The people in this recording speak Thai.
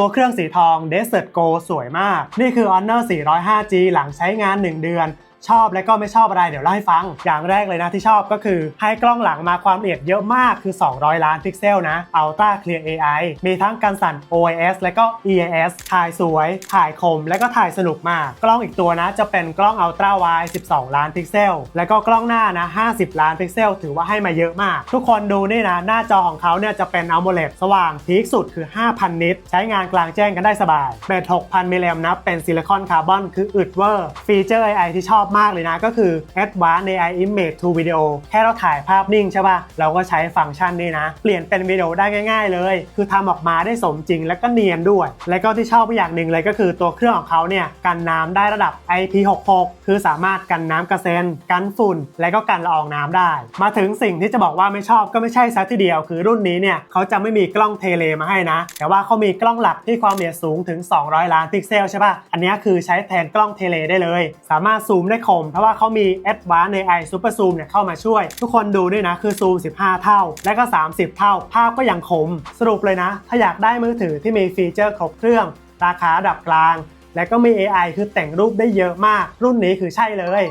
ตัวเครื่องสีทอง Desert Go สวยมาก นี่คือ Honor 405G หลังใช้งาน 1 เดือน ชอบและก็ไม่ชอบอะไรเดี๋ยวเล่าให้ฟัง อย่างแรกเลยนะที่ชอบก็คือ ให้กล้องหลังมาความละเอียดเยอะมากคือ 200 ล้านพิกเซลนะ Ultra Clear AI มีทั้งการสั่น OIS และก็ EIS ถ่ายสวย ถ่ายคม และก็ถ่ายสนุกมาก กล้องอีกตัวนะจะเป็นกล้อง Ultra Wide 12 ล้านพิกเซล แล้วก็กล้องหน้านะ 50 ล้านพิกเซล ถือว่าให้มาเยอะมาก ทุกคนดูนี่นะ หน้าจอของเขาเนี่ยจะเป็น AMOLED สว่างพีคสุดคือ 5,000 นิตใช้งานกลางแจ้งกันได้สบายแบต 6,000 มิลลิแอมป์นะเป็นซิลิคอนคาร์บอนคืออึดเวอร์ฟีเจอร์ AI ที่ชอบมากเลยนะ ก็คือ Advanced AI Image to Video แค่เราถ่ายภาพนิ่งใช่ป่ะ เราก็ใช้ฟังก์ชันนี้นะ เปลี่ยนเป็นวิดีโอได้ง่าย ๆ เลย คือทำออกมาได้สมจริงและก็เนียนด้วย และก็ที่ชอบอีกอย่างหนึ่งเลยก็คือตัวเครื่องของเขาเนี่ยกันน้ำได้ระดับ IP66 คือสามารถกันน้ำกระเซ็นกันฝุ่น และก็กันละอองน้ำได้ มาถึงสิ่งที่จะบอกว่าไม่ชอบก็ไม่ใช่ซะทีเดียว คือรุ่นนี้เนี่ยเขาจะไม่มีกล้องเทเลมาให้นะ แต่ว่าเขามีกล้องหลักที่ความละเอียดสูงถึง 200 ล้านพิกเซลใช่ป่ะ อันนี้คือใช้แทนกล้องเทเลได้เลย สามารถซูมได้คม เพราะว่าเขามี Advanced AI Super Zoom เนี่ยเข้ามาช่วย ทุกคนดูด้วยนะ คือซูม 15 เท่า และก็ 30 เท่า ภาพก็ยังคม สรุปเลยนะ ถ้าอยากได้มือถือที่มีฟีเจอร์ครบเครื่อง ราคาระดับกลาง และก็มี AI คือแต่งรูปได้เยอะมาก รุ่นนี้คือใช่เลย